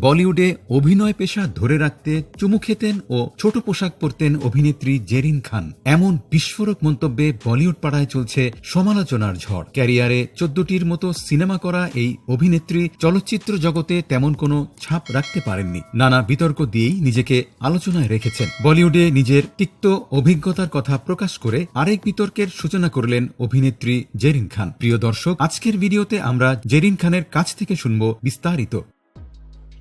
বলিউডে অভিনয় পেশা ধরে রাখতে চুমু খেতেন ও ছোট পোশাক পরতেন অভিনেত্রী জেরিন খান। এমন বিস্ফোরক মন্তব্যে বলিউড পাড়ায় চলছে সমালোচনার ঝড়। ক্যারিয়ারে চোদ্দটির মতো সিনেমা করা এই অভিনেত্রী চলচ্চিত্র জগতে তেমন কোনো ছাপ রাখতে পারেননি। নানা বিতর্ক দিয়েই নিজেকে আলোচনায় রেখেছেন। বলিউডে নিজের তিক্ত অভিজ্ঞতার কথা প্রকাশ করে আরেক বিতর্কের সূচনা করলেন অভিনেত্রী জেরিন খান। প্রিয় দর্শক, আজকের ভিডিওতে আমরা জেরিন খানের কাছ থেকে শুনব বিস্তারিত।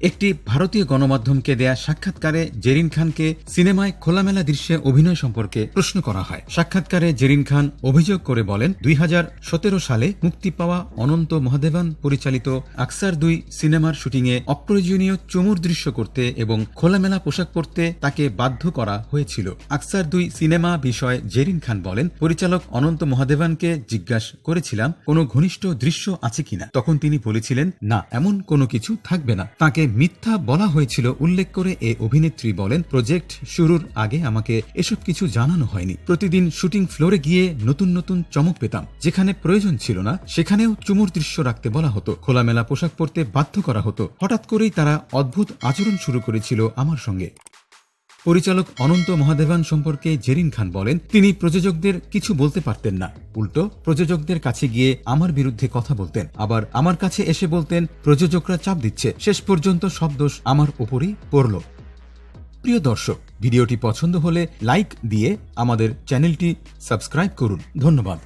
একটি ভারতীয় গণমাধ্যমকে দেয়া সাক্ষাৎকারে জেরিন খানকে সিনেমায় খোলামেলা দৃশ্যে অভিনয় সম্পর্কে প্রশ্ন করা হয়। সাক্ষাৎকারে জেরিন খান অভিযোগ করে বলেন, দুই হাজার সতেরো সালে মুক্তি পাওয়া অনন্ত মহাদেবান পরিচালিত আকসার দুই সিনেমার শুটিংয়ে অপ্রয়োজনীয় চমুর দৃশ্য করতে এবং খোলামেলা পোশাক পরতে তাকে বাধ্য করা হয়েছিল। আকসার দুই সিনেমা বিষয়ে জেরিন খান বলেন, পরিচালক অনন্ত মহাদেবানকে জিজ্ঞাসা করেছিলাম, কোনো ঘনিষ্ঠ দৃশ্য আছে কিনা? তখন তিনি বলেছিলেন, না, এমন কোনো কিছু থাকবে না। তাকে মিথ্যা বলা হয়েছিল, উল্লেখ করে এ অভিনেত্রী বলেন, প্রজেক্ট শুরুর আগে আমাকে এসব কিছু জানানো হয়নি। প্রতিদিন শুটিং ফ্লোরে গিয়ে নতুন নতুন চমক পেতাম। যেখানে প্রয়োজন ছিল না, সেখানেও চুমুর দৃশ্য রাখতে বলা হতো। খোলামেলা পোশাক পরতে বাধ্য করা হতো। হঠাৎ করেই তারা অদ্ভুত আচরণ শুরু করেছিল আমার সঙ্গে। পরিচালক অনন্ত মহাদেবান সম্পর্কে জেরিন খান বলেন, তিনি প্রযোজকদের কিছু বলতে পারতেন না। উল্টো, প্রযোজকদের কাছে গিয়ে আমার বিরুদ্ধে কথা বলতেন। আবার আমার কাছে এসে বলতেন, প্রযোজকরা চাপ দিচ্ছে। শেষ পর্যন্ত সব দোষ আমার ওপরেই পড়ল। প্রিয় দর্শক, ভিডিওটি পছন্দ হলে লাইক দিয়ে আমাদের চ্যানেলটি সাবস্ক্রাইব করুন। ধন্যবাদ।